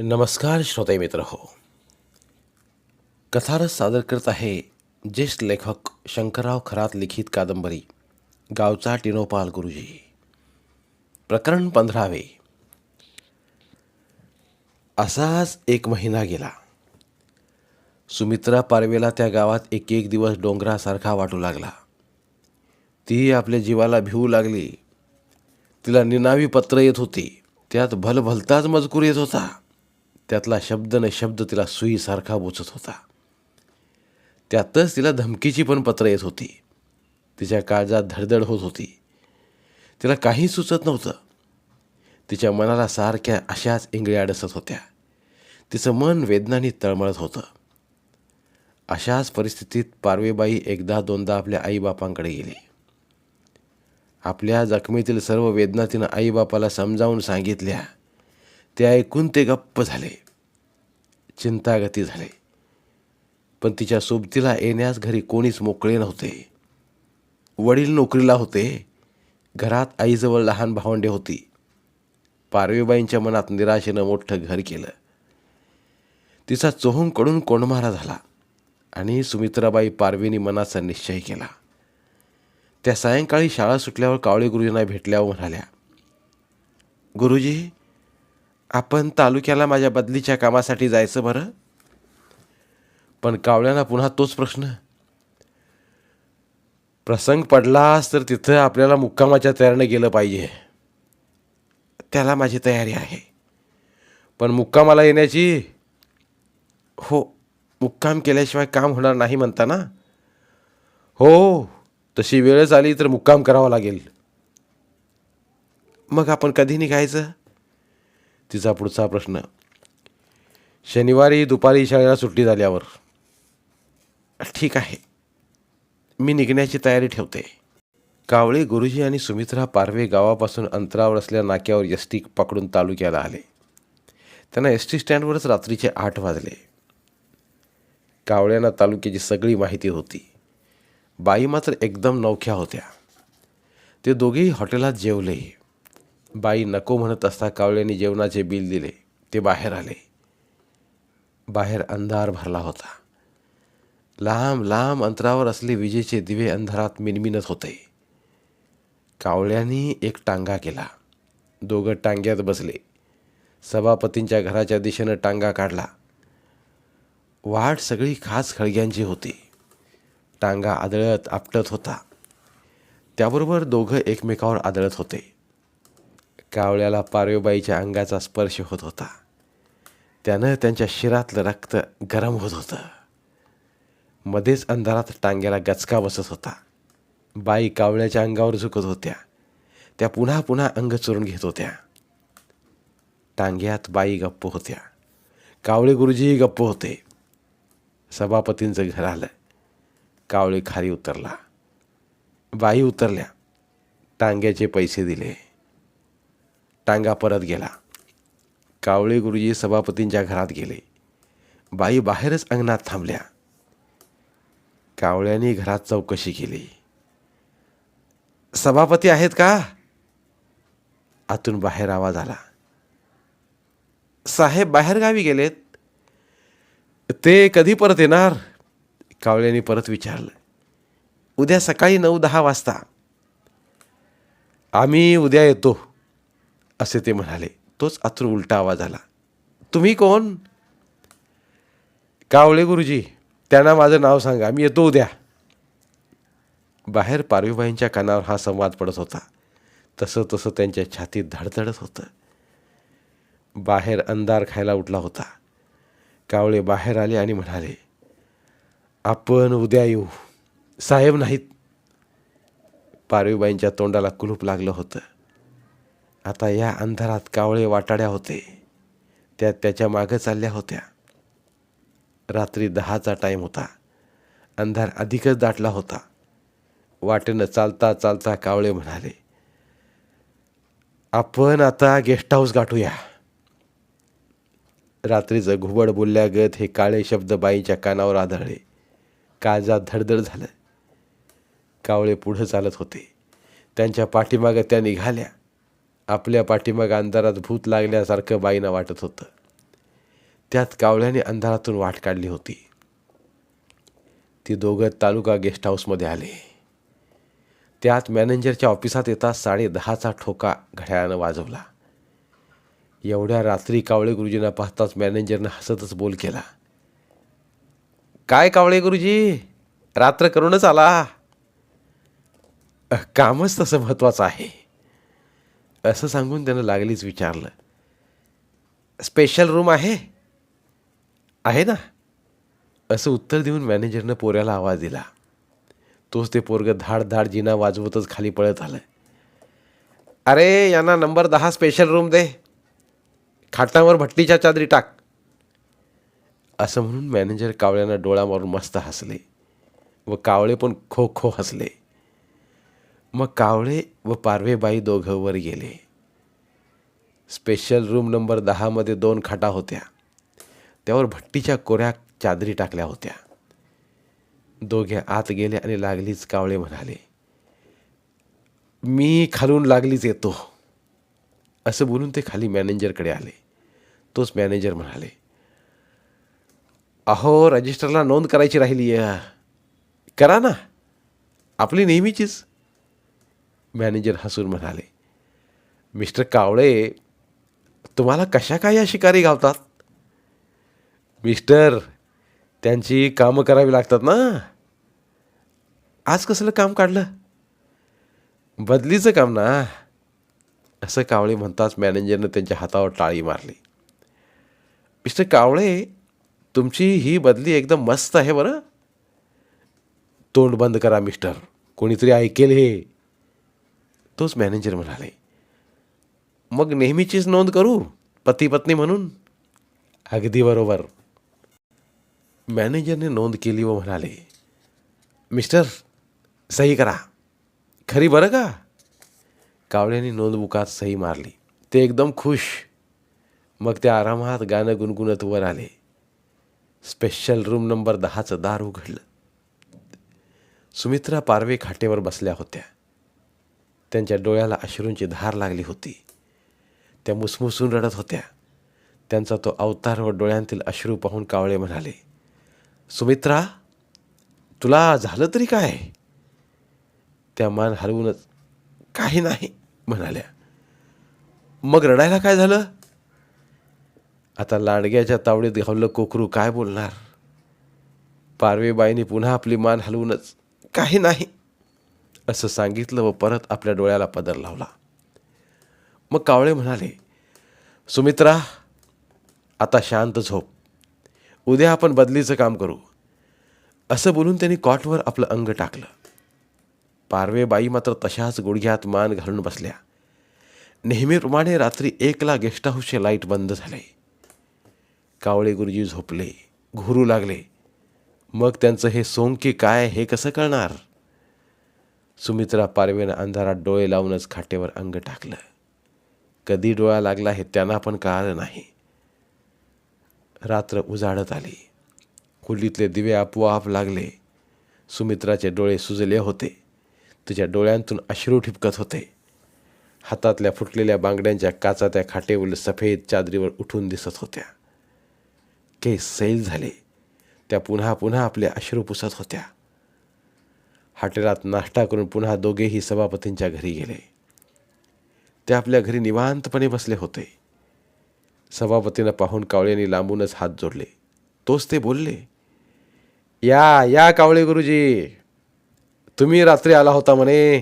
नमस्कार श्रोते मित्र हो कथारस सादर करत आहे ज्येष्ठ लेखक शंकरराव खरात लिखित कादंबरी गावचा टिनोपाल गुरुजी. प्रकरण पंधरावे. असाच एक महिना गेला. सुमित्रा पारवेला त्या गावात एक एक दिवस डोंगरासारखा वाटू लागला. ती आपल्या जीवाला भिवू लागली. तिला निनावी पत्र येत होती. त्यात भलभलताच मजकूर येत होता. त्यातला शब्द न शब्द तिला सुईसारखा बोचत होता. त्यातच तिला धमकीची पण पत्र येत होती. तिच्या काळजात धडधड होत होती. तिला काही सुचत नव्हतं. तिच्या मनाला सारख्या अशाच इंगळ्या अडसत होत्या. तिचं मन वेदनानी तळमळत होतं. अशाच परिस्थितीत पारवेबाई एकदा दोनदा आपल्या आईबापांकडे गेली. आपल्या जखमेतील सर्व वेदना तिनं आईबापाला समजावून सांगितल्या. ते ऐकून ते गप्प झाले. चिंतागती झाले. पण तिच्या सोबतीला येण्यास घरी कोणीच मोकळे नव्हते. वडील नोकरीला होते. घरात आईजवळ लहान भावंडे होती. पारवीबाईंच्या मनात निराशेनं मोठं घर केलं. तिचा चोहूंकडून कोंडमारा झाला आणि सुमित्राबाई पारवीनी मनाचा निश्चय केला. त्या सायंकाळी शाळा सुटल्यावर कावळे गुरुजींना भेटल्यावर म्हणाल्या गुरुजी आपण तालुक्याला माझ्या बदलीच्या कामासाठी जायचं बरं? पण कावळ्यांना पुन्हा तोच प्रश्न. प्रसंग पडलास तर तिथं आपल्याला मुक्कामाच्या तयारीनं गेलं पाहिजे. त्याला माझी तयारी आहे. पण मुक्कामाला येण्याची हो मुक्काम केल्याशिवाय काम होणार नाही म्हणता ना हो तशी वेळच आली तर मुक्काम करावा लागेल. मग आपण कधी निघायचं? तिचा पुढचा प्रश्न. शनिवारी दुपारी शाळेला सुट्टी झाल्यावर. ठीक आहे. मी निघण्याची तयारी ठेवते. कावळे गुरुजी आणि सुमित्रा पारवे गावापासून अंतरावर असल्या नाक्यावर एस टी पकडून तालुक्याला आले. त्यांना एस टी स्टँडवरच रात्रीचे आठ वाजले. कावळ्यांना तालुक्याची सगळी माहिती होती. बाई मात्र एकदम नवख्या होत्या. ते दोघेही हॉटेलात जेवले. बाई नको म्हणत असता कावळ्यांनी जेवणाचे बिल दिले. ते बाहेर आले. बाहेर अंधार भरला होता. लांब लांब अंतरावर असले विजेचे दिवे अंधारात मिनमिनत होते. कावळ्यांनी एक टांगा केला. दोघं टांग्यात बसले. सभापतींच्या घराच्या दिशेनं टांगा काढला. वाट सगळी खास खळग्यांची होती. टांगा आदळत आपटत होता. त्याबरोबर दोघं एकमेकावर आदळत होते. कावळ्याला पारवेबाईच्या अंगाचा स्पर्श होत होता. त्यानं त्यांच्या शिरातलं रक्त गरम होत होतं. मध्येच अंधारात टांग्याला गचका बसत होता. बाई कावळ्याच्या अंगावर झुकत होत्या. त्या पुन्हा पुन्हा अंग चोरून घेत होत्या. टांग्यात बाई गप्प होत्या. कावळे गुरुजी गप्प होते. सभापतींचं घर आलं. कावळे खाली उतरला. बाई उतरल्या. टांग्याचे पैसे दिले. टांगा परत गेला. कावळे गुरुजी सभापतींच्या घरात गेले. बाई बाहेरच अंगणात थांबल्या. कावळ्यांनी घरात चौकशी केली. सभापती आहेत का? आतून बाहेर आवाज आला. साहेब बाहेरगावी गेलेत. ते कधी परत येणार? कावळ्यांनी परत विचारलं. उद्या सकाळी नऊ दहा वाजता. आम्ही उद्या येतो. असे ते म्हणाले. तोच अत्र उलटा आवाज आला. तुम्ही कोण? कावळे गुरुजी? त्यांना माझं नाव सांगा. मी येतो उद्या. बाहेर पारवीबाईंच्या कानावर हा संवाद पडत होता. तसं तसं त्यांच्या छातीत धडधडत होतं. बाहेर अंधार खायला उठला होता. कावळे बाहेर आले आणि म्हणाले आपण उद्या येऊ. साहेब नाहीत. पारवीबाईंच्या तोंडाला कुलूप लागलं होतं. आता या अंधारात कावळे वाटाड्या होते. त्या त्याच्या मागं चालल्या होत्या. रात्री दहाचा टाईम होता. अंधार अधिकच दाटला होता. वाटेनं चालता चालता कावळे म्हणाले आपण आता गेस्ट हाऊस गाठूया. रात्रीचं घुबड बोलल्यागत हे काळे शब्द बाईच्या कानावर आदळले. काळजात धडधड झालं. कावळे पुढं चालत होते. त्यांच्या पाठीमागं त्या निघाल्या. आपल्या पाठीमाग अंधारात भूत लागल्यासारखं बाईंना वाटत होतं. त्यात कावळ्याने अंधारातून वाट काढली होती. ती दोघं तालुका गेस्ट हाऊसमध्ये आले. त्यात मॅनेजरच्या ऑफिसात येता साडे दहाचा ठोका घड्याळानं वाजवला. एवढ्या रात्री कावळे गुरुजींना पाहताच मॅनेजरनं हसतच बोल केला. काय कावळे गुरुजी? रात्र करूनच आला. कामच तसं महत्त्वाचं आहे. असं सांगून त्यानं लागलीच विचारलं. स्पेशल रूम आहे? आहे ना? असं उत्तर देऊन मॅनेजरनं पोऱ्याला आवाज दिला. तोच ते पोरगं धाड धाड जिना वाजवतच खाली पळत आलं. अरे यांना नंबर दहा स्पेशल रूम दे. खाटांवर भट्टीच्या चादरी टाक. असं म्हणून मॅनेजर कावळ्यांना डोळा मारून मस्त हसले व कावळे पण खो खो हसले. मग कावळे व पारवेबाई दोघं वर गेले. स्पेशल रूम नंबर दहामध्ये दोन खाटा होत्या. त्यावर भट्टीच्या कोऱ्या चादरी टाकल्या होत्या. दोघे आत गेले आणि लागलीच कावळे म्हणाले मी खालून लागलीच येतो. असं बोलून ते खाली मॅनेजरकडे आले. तोच मॅनेजर म्हणाले अहो रजिस्टरला नोंद करायची राहिली करा ना. आपली नेहमीचीच. मॅनेजर हसून म्हणाले मिस्टर कावळे तुम्हाला कशा काय या शिकारी गावतात मिस्टर त्यांची कामं करावी लागतात ना. आज कसलं काम काढलं? बदलीचं काम ना. असं कावळे म्हणताच मॅनेजरनं त्यांच्या हातावर टाळी मारली. मिस्टर कावळे तुमची ही बदली एकदम मस्त आहे बरं. तोंड बंद करा मिस्टर. कोणीतरी ऐकेल हे. तोच मॅनेजर म्हणाले मग नेहमीचीच नोंद करू पती पत्नी म्हणून? अगदी बरोबर. मॅनेजरने नोंद केली व म्हणाले मिस्टर सही करा. खरी बरं का? कावळ्याने नोंदबुकात सही मारली. ते एकदम खुश. मग त्या आरामात गाणं गुणगुणत वर आले. स्पेशल रूम नंबर दहाचं दार उघडलं. सुमित्रा पारवे खाटेवर बसल्या होत्या. त्यांच्या डोळ्याला अश्रूंची धार लागली होती. त्या मुसमुसून रडत होत्या. त्यांचा तो अवतार व डोळ्यांतील अश्रू पाहून कावळे म्हणाले सुमित्रा तुला झालं तरी काय? त्या मान हलवूनच काही नाही म्हणाल्या. मग रडायला काय झालं? आता लांडग्याच्या तावडीत घावलं कोकरू काय बोलणार? पारवेबाईंनी पुन्हा आपली मान हलवूनच काही नाही. असं सांगितलं व परत आपल्या डोळ्याला पदर लावला. मग कावळे म्हणाले सुमित्रा आता शांत झोप. उद्या आपण बदलीचं काम करू. असं बोलून त्यांनी कॉटवर आपलं अंग टाकलं. पारवेबाई मात्र तशाच गुडघ्यात मान घालून बसल्या. नेहमीप्रमाणे रात्री एकला गेस्ट हाऊसचे लाइट बंद झाले. कावळे गुरुजी झोपले घुरू लागले. मग त्यांचं हे सोंग की काय हे कसं कळणार? सुमित्रा पारवेनं अंधारात डोळे लावूनच खाटेवर अंग टाकलं. कधी डोळा लागला हे त्यांना पण कळालं नाही. रात्र उजाडत आली. खोलीतले दिवे आपोआप लागले. सुमित्राचे डोळे सुजले होते. तिच्या डोळ्यांतून अश्रू ठिपकत होते. हातातल्या फुटलेल्या बांगड्यांच्या काचा त्या खाटेवर सफेद चादरीवर उठून दिसत होत्या. केस सैल झाले. त्या पुन्हा पुन्हा आपले अश्रू पुसत होत्या. हॉटेलात नाश्ता करून पुन्हा दोघेही सभापतींच्या घरी गेले. ते आपल्या घरी निवांतपणे बसले होते. सभापतींना पाहून कावळ्यांनी लांबूनच हात जोडले. तोच ते बोलले या या कावळे गुरुजी. तुम्ही रात्री आला होता म्हणे.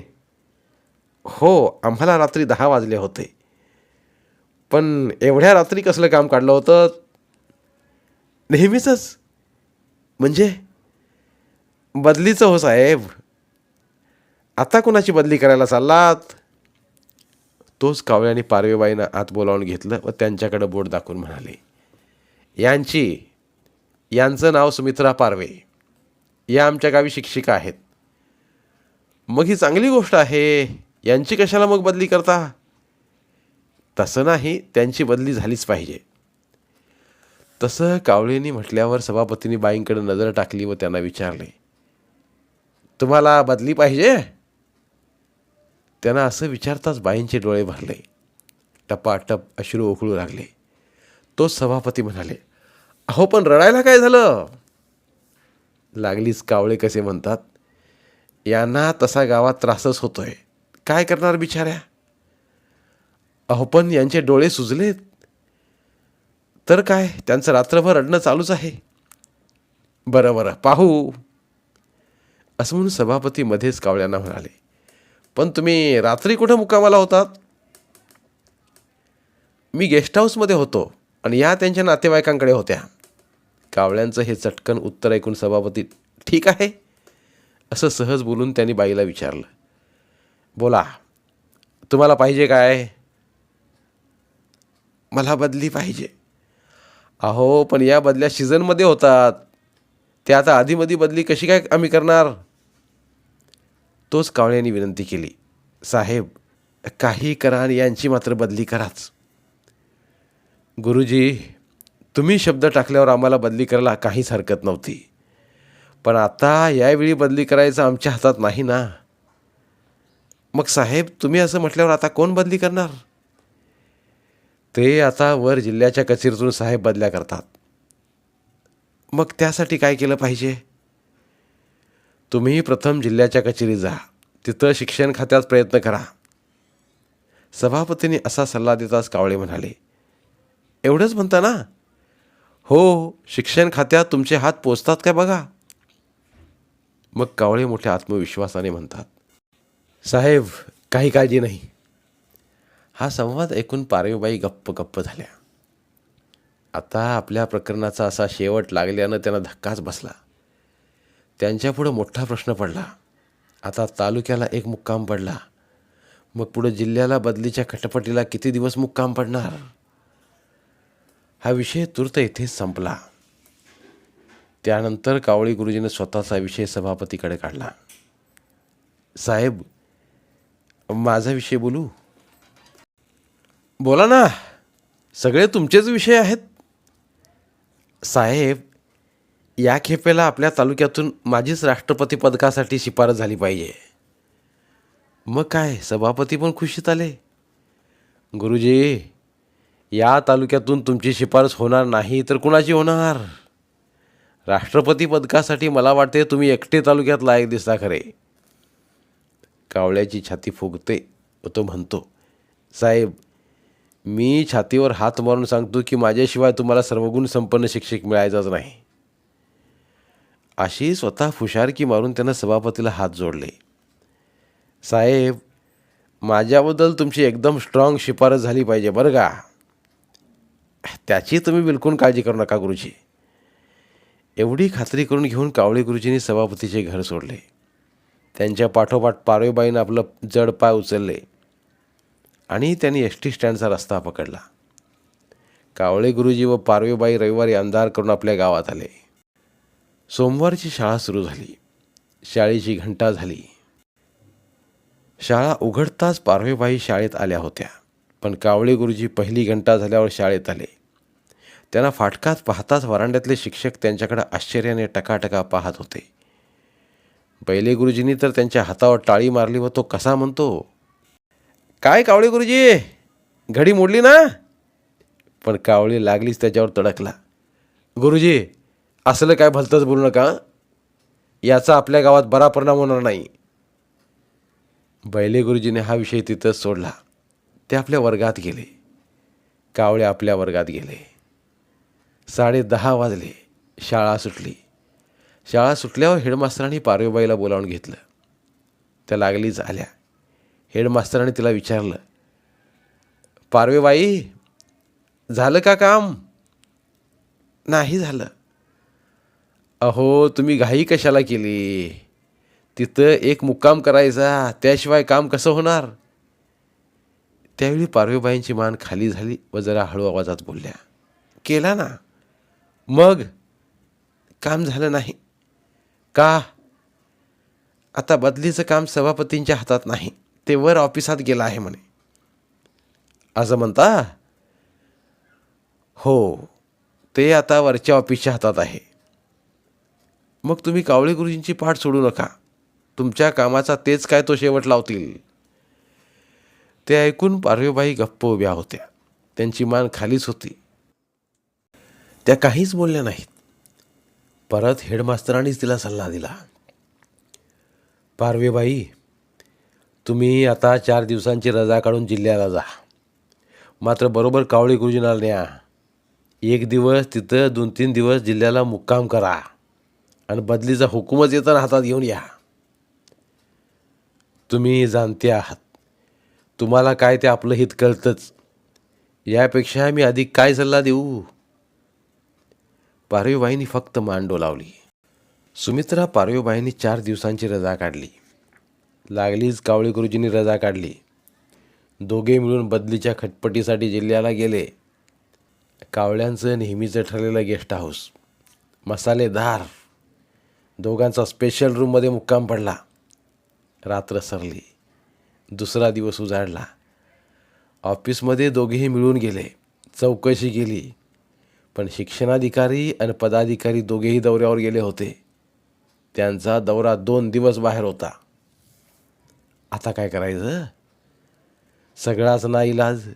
हो आम्हाला रात्री दहा वाजले होते. पण एवढ्या रात्री कसलं काम काढलं होतं? नेहमीचंच. म्हणजे? बदलीचं हो साहेब. आता कुणाची बदली करायला चाललात? तोच कावळ्याने पारवेबाईनं आत बोलावून घेतलं व त्यांच्याकडे बोट दाखवून म्हणाले यांची यांचं नाव सुमित्रा पारवे. या आमच्या गावी शिक्षिका आहेत. मग ही चांगली गोष्ट आहे. यांची कशाला मग बदली करता? तसं नाही त्यांची बदली झालीच पाहिजे. तसं कावळेनी म्हटल्यावर सभापतींनी बाईंकडे नजर टाकली व त्यांना विचारले तुम्हाला बदली पाहिजे? त्यांना असं विचारताच बाईंचे डोळे भरले. टपाटप अश्रू उकळू लागले. तो सभापती म्हणाले अहो पण रडायला काय झालं? लागलीच कावळे कसे म्हणतात यांना तसा गावात त्रासच होतोय. काय करणार बिचाऱ्या? अहो पण यांचे डोळे सुजलेत. तर काय त्यांचं रात्रभर रडणं चालूच आहे. बरं बरं पाहू. असं म्हणून सभापती मध्येच कावळ्यांना म्हणाले पण तुम्ही रात्री कुठं मुक्कामाला होतात? मी गेस्ट हाऊसमध्ये होतो आणि या त्यांच्या नातेवाईकांकडे होत्या. कावळ्यांचं हे चटकन उत्तर ऐकून सभापती ठीक आहे. असं सहज बोलून त्यांनी बाईला विचारलं. बोला तुम्हाला पाहिजे काय? मला बदली पाहिजे. अहो पण या बदल्या सीझनमध्ये होतात. ते आता आधीमधी बदली कशी काय आम्ही करणार? तोच कावळ्यांनी विनंती केली साहेब काही करा आणि यांची मात्र बदली कराच. गुरुजी तुम्ही शब्द टाकल्यावर आम्हाला बदली करायला काहीच हरकत नव्हती. पण आता यावेळी बदली करायचं आमच्या हातात नाही ना. मग साहेब तुम्ही असं म्हटल्यावर आता कोण बदली करणार? ते आता वर जिल्ह्याच्या कचेरीतून साहेब बदल्या करतात. मग त्यासाठी काय केलं पाहिजे? तुम्ही प्रथम जिल्ह्याच्या कचेरी जा. तिथं शिक्षण खात्यात प्रयत्न करा. सभापतींनी असा सल्ला देताच कावळे म्हणाले एवढंच म्हणता ना? हो शिक्षण खात्यात तुमचे हात पोचतात काय बघा. मग कावळे मोठ्या आत्मविश्वासाने म्हणतात साहेब काही काळजी नाही. हा संवाद ऐकून पारवीबाई गप्प गप्प झाल्या. आता आपल्या प्रकरणाचा असा शेवट लागल्यानं त्यांना धक्काच बसला. त्यांच्यापुढं मोठा प्रश्न पडला. आता तालुक्याला एक मुक्काम पडला. मग पुढं जिल्ह्याला बदलीच्या खटपटीला किती दिवस मुक्काम पडणार? हा विषय तूर्त इथेच संपला. त्यानंतर कावळी गुरुजीने स्वतःचा विषय सभापतीकडे काढला. साहेब माझा विषय बोलू? बोला ना. सगळे तुमचेच विषय आहेत? साहेब या खेपेला आपल्या तालुक्यातून माझीच राष्ट्रपती पदकासाठी शिफारस झाली पाहिजे. मग काय? सभापती पण खुशीत आले. गुरुजी या तालुक्यातून तुमची शिफारस होणार नाही तर कुणाची होणार? राष्ट्रपती पदकासाठी मला वाटते तुम्ही एकटे तालुक्यात लायक दिसता खरे. कावळ्याची छाती फुगते व तो म्हणतो साहेब मी छातीवर हात मारून सांगतो की माझ्याशिवाय तुम्हाला सर्वगुण संपन्न शिक्षक मिळायचाच नाही. अशी स्वतः फुशारकी मारून त्यानं सभापतीला हात जोडले. साहेब माझ्याबद्दल तुमची एकदम स्ट्रॉंग शिफारस झाली पाहिजे बरं का? त्याची तुम्ही बिलकुल काळजी करू नका गुरुजी. एवढी खात्री करून घेऊन कावळे गुरुजींनी सभापतीचे घर सोडले. त्यांच्या पाठोपाठ पारवेबाईनं आपलं जड पाय उचलले आणि त्यांनी एस टी स्टँडचा रस्ता पकडला. कावळे गुरुजी व पारवेबाई रविवारी अंधार करून आपल्या गावात आले. सोमवारची शाळा सुरू झाली. शाळेची घंटा झाली. शाळा उघडताच पारवेबाई शाळेत आल्या होत्या. पण कावळे गुरुजी पहिली घंटा झाल्यावर शाळेत आले. त्यांना फाटकात पाहताच वरांड्यातले शिक्षक त्यांच्याकडे आश्चर्याने टकाटका पाहत होते. पहिले गुरुजींनी तर त्यांच्या हातावर टाळी मारली व तो कसा म्हणतो काय कावळे गुरुजी घडी मोडली ना? पण कावळी लागलीच त्याच्यावर तडकला. गुरुजी असलं काय भलतंच बोलू नका. याचा आपल्या गावात बरा परिणाम होणार नाही. बैले गुरुजीने हा विषय तिथंच सोडला. ते आपल्या वर्गात गेले. कावळे आपल्या वर्गात गेले. साडे दहा वाजले. शाळा सुटली. शाळा सुटल्यावर हेडमास्तरांनी पारवेबाईला बोलावून घेतलं. त्या लागलीच आल्या. हेडमास्तराने तिला विचारलं पारवेबाई झालं का काम? नाही झालं. अहो तुम्ही घाई कशाला केली? तिथं एक मुक्काम करायचा त्याशिवाय काम कसं होणार? त्यावेळी पारवेबाईंची मान खाली झाली व जरा हळू आवाजात बोलल्या केला ना. मग? काम झालं नाही. का? आता बदलीचं काम सभापतींच्या हातात नाही ते वर ऑफिसात गेलं आहे म्हणे. असं म्हणता? हो ते आता वरच्या ऑफिसच्या हातात आहे. मग तुम्ही कावळे गुरुजींची पाठ सोडू नका. तुमच्या कामाचा तेच काय तो शेवट लावतील. ते ऐकून पारवेबाई गप्प उभ्या होत्या. त्यांची मान खालीच होती. त्या काहीच बोलल्या नाहीत. परत हेडमास्तरांनीच तिला सल्ला दिला. पारवेबाई तुम्ही आता चार दिवसांची रजा काढून जिल्ह्याला जा. मात्र बरोबर कावळे गुरुजींना न्या. एक दिवस तिथं दोन तीन दिवस जिल्ह्याला मुक्काम करा. आणि बदलीचा हुकूमच येताना हातात घेऊन या. तुम्ही जाणते आहात. तुम्हाला काय ते आपलं हित कळतंच. यापेक्षा मी अधिक काय सल्ला देऊ? पारवीबाईंनी फक्त मान डोलावली सुमित्रा पारवीबाईंनी चार दिवसांची रजा काढली. लागलीच कावळे गुरुजींनी रजा काढली. दोघे मिळून बदलीच्या खटपटीसाठी जिल्ह्याला गेले. कावळ्यांचं नेहमीचं ठरलेलं गेस्ट हाऊस. मसालेदार. दोघांचा स्पेशल रूममध्ये मुक्काम पडला. रात्र सरली. दुसरा दिवस उजाडला. ऑफिसमध्ये दोघेही मिळून गेले. चौकशी केली. पण शिक्षणाधिकारी आणि पदाधिकारी दोघेही दौऱ्यावर गेले होते. त्यांचा दौरा दोन दिवस बाहेर होता. आता काय करायचं? सगळाच नाईलाज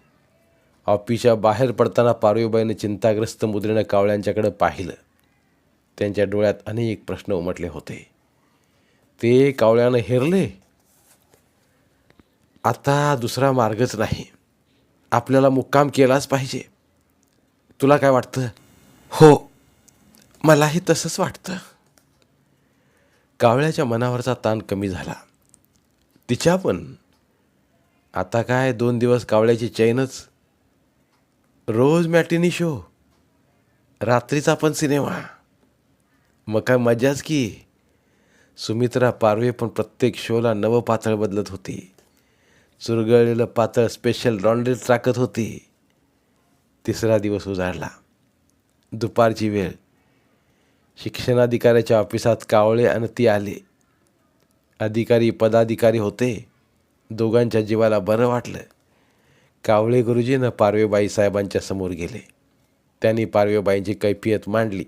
ऑफिसच्या बाहेर पडताना पारवीबाईने चिंताग्रस्त मुद्रेनं कावळ्यांच्याकडे पाहिलं. त्यांच्या डोळ्यात अनेक प्रश्न उमटले होते. ते कावळ्यानं हेरले. आता दुसरा मार्गच नाही. आपल्याला मुक्काम केलाच पाहिजे. तुला काय वाटतं? हो. मलाही तसंच वाटतं. कावळ्याच्या मनावरचा ताण कमी झाला. तिच्या पण. आता काय दोन दिवस कावळ्याची चैनच. रोज मॅटिनी शो. रात्रीचा पण सिनेमा. मग काय मजाच की. सुमित्रा पारवे पण प्रत्येक शोला नवं पातळ बदलत होती. चुरगळलेलं पातळ स्पेशल लॉन्ड्री टाकत होती. तिसरा दिवस उजाडला. दुपारची वेळ. शिक्षणाधिकाऱ्याच्या ऑफिसात कावळे आणि ती आले. अधिकारी पदाधिकारी होते. दोघांच्या जीवाला बरं वाटलं. कावळे गुरुजीनं पारवेबाई साहेबांच्या समोर गेले. त्यांनी पारवेबाईंची कैफियत मांडली.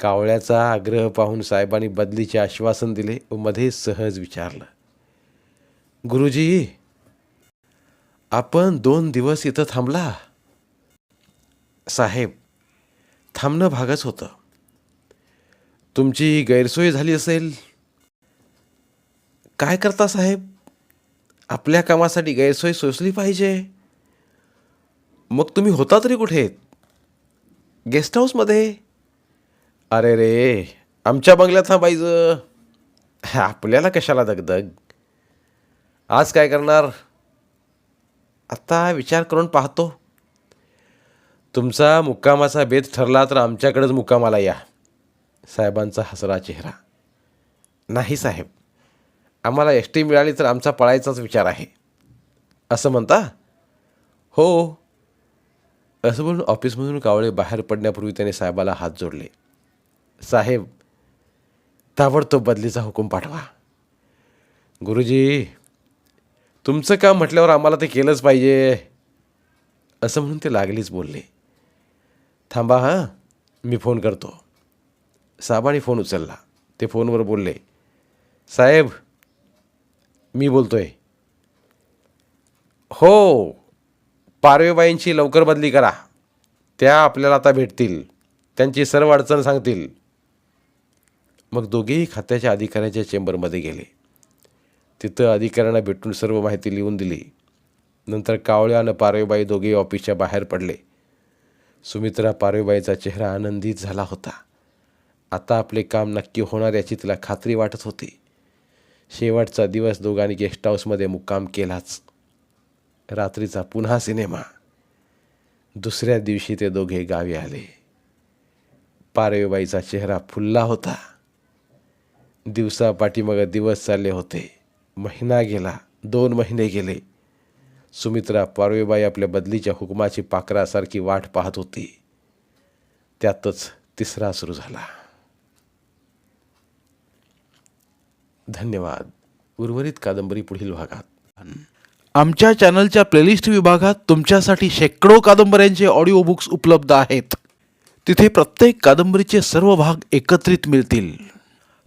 कावळ्याचा आग्रह पाहून साहेबांनी बदलीचे आश्वासन दिले व मध्ये सहज विचारलं गुरुजी आपण दोन दिवस इथं थांबला? साहेब थांबणं भागच होतं. तुमची गैरसोय झाली असेल. काय करता साहेब? आपल्या कामासाठी गैरसोय सोसली पाहिजे. मग तुम्ही होता तरी कुठे? गेस्ट हाऊसमध्ये? अरे रे आमच्या बंगल्यात थांबायचं आपल्याला कशाला दगदग? आज काय करणार? आता विचार करून पाहतो. तुमचा मुक्कामाचा बेत ठरला तर आमच्याकडेच मुक्कामाला या. साहेबांचा हसरा चेहरा. नाही साहेब आम्हाला एस टी मिळाली तर आमचा पळायचाच विचार आहे. असं म्हणता? हो. असं म्हणून ऑफिसमधून कावळे बाहेर पडण्यापूर्वी त्याने साहेबाला हात जोडले. साहेब ताबडतोब बदलीचा हुकूम पाठवा. गुरुजी तुमचं काम म्हटल्यावर आम्हाला ते केलंच पाहिजे. असं म्हणून ते लागलीच बोलले. थांबा हां मी फोन करतो. साहेबांनी फोन उचलला. ते फोनवर बोलले साहेब मी बोलतोय. हो पारवेबाईंची लवकर बदली करा. त्या आपल्याला आता भेटतील. त्यांची सर्व अडचण सांगतील. मग दोघेही खात्याच्या अधिकाऱ्याच्या चेंबरमध्ये गेले. तिथं अधिकाऱ्यांना भेटून सर्व माहिती लिहून दिली. नंतर कावळ्या आणि पारवेबाई दोघेही ऑफिसच्या बाहेर पडले. सुमित्रा पारवेबाईचा चेहरा आनंदित झाला होता. आता आपले काम नक्की होणार याची तिला खात्री वाटत होती. शेवटचा दिवस दोघांनी गेस्ट हाऊसमध्ये मुक्काम केलाच. रात्रीचा पुन्हा सिनेमा. दुसऱ्या दिवशी ते दोघे गावी आले. पारवेबाईचा चेहरा फुलला होता. दिवसा पाठीमागं दिवस चालले होते. महिना गेला दोन महिने गेले. सुमित्रा पारवेबाई आपल्या बदलीच्या हुकमाची पाखरासारखी वाट पाहत होती. त्यातच तिसरा सुरू झाला. धन्यवाद. उर्वरित कादंबरी पुढील भागात. आमच्या चॅनलच्या प्लेलिस्ट विभागात तुमच्यासाठी शेकडो कादंबऱ्यांचे ऑडिओ बुक्स उपलब्ध आहेत. तिथे प्रत्येक कादंबरीचे सर्व भाग एकत्रित मिळतील.